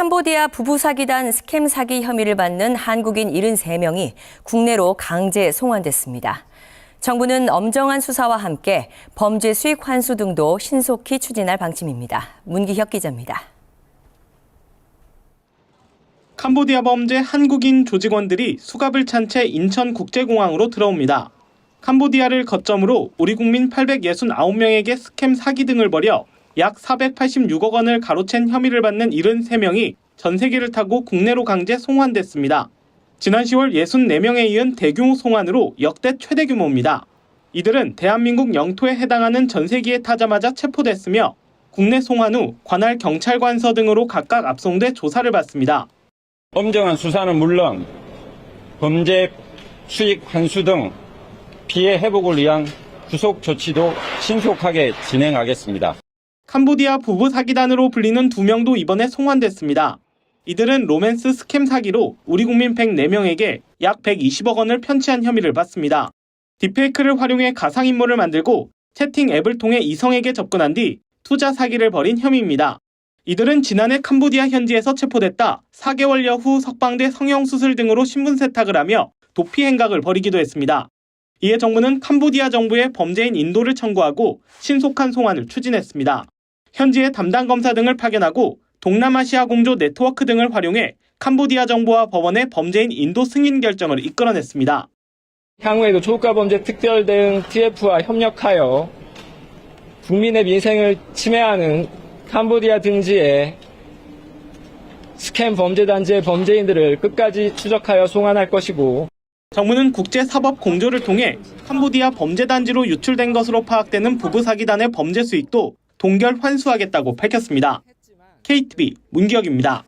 캄보디아 부부 사기단 스캠 사기 혐의를 받는 한국인 73명이 국내로 강제 송환됐습니다. 정부는 엄정한 수사와 함께 범죄 수익 환수 등도 신속히 추진할 방침입니다. 문기혁 기자입니다. 캄보디아 범죄 한국인 조직원들이 수갑을 찬 채 인천국제공항으로 들어옵니다. 캄보디아를 거점으로 우리 국민 869명에게 스캠 사기 등을 벌여 약 486억 원을 가로챈 혐의를 받는 73명이 전세기를 타고 국내로 강제 송환됐습니다. 지난 10월 64명에 이은 대규모 송환으로 역대 최대 규모입니다. 이들은 대한민국 영토에 해당하는 전세기에 타자마자 체포됐으며 국내 송환 후 관할 경찰관서 등으로 각각 압송돼 조사를 받습니다. 엄정한 수사는 물론 범죄 수익 환수 등 피해 회복을 위한 구속 조치도 신속하게 진행하겠습니다. 캄보디아 부부 사기단으로 불리는 두 명도 이번에 송환됐습니다. 이들은 로맨스 스캠 사기로 우리 국민 104명에게 약 120억 원을 편취한 혐의를 받습니다. 딥페이크를 활용해 가상인물을 만들고 채팅 앱을 통해 이성에게 접근한 뒤 투자 사기를 벌인 혐의입니다. 이들은 지난해 캄보디아 현지에서 체포됐다 4개월여 후 석방돼 성형수술 등으로 신분 세탁을 하며 도피 행각을 벌이기도 했습니다. 이에 정부는 캄보디아 정부에 범죄인 인도를 청구하고 신속한 송환을 추진했습니다. 현지의 담당 검사 등을 파견하고 동남아시아 공조 네트워크 등을 활용해 캄보디아 정부와 법원의 범죄인 인도 승인 결정을 이끌어냈습니다. 향후에도 초과 범죄 특별 대응 TF와 협력하여 국민의 민생을 침해하는 캄보디아 등지의 스캠 범죄 단지의 범죄인들을 끝까지 추적하여 송환할 것이고 정부는 국제 사법 공조를 통해 캄보디아 범죄 단지로 유출된 것으로 파악되는 부부 사기단의 범죄 수익도 동결 환수하겠다고 밝혔습니다. KTV 문기혁입니다.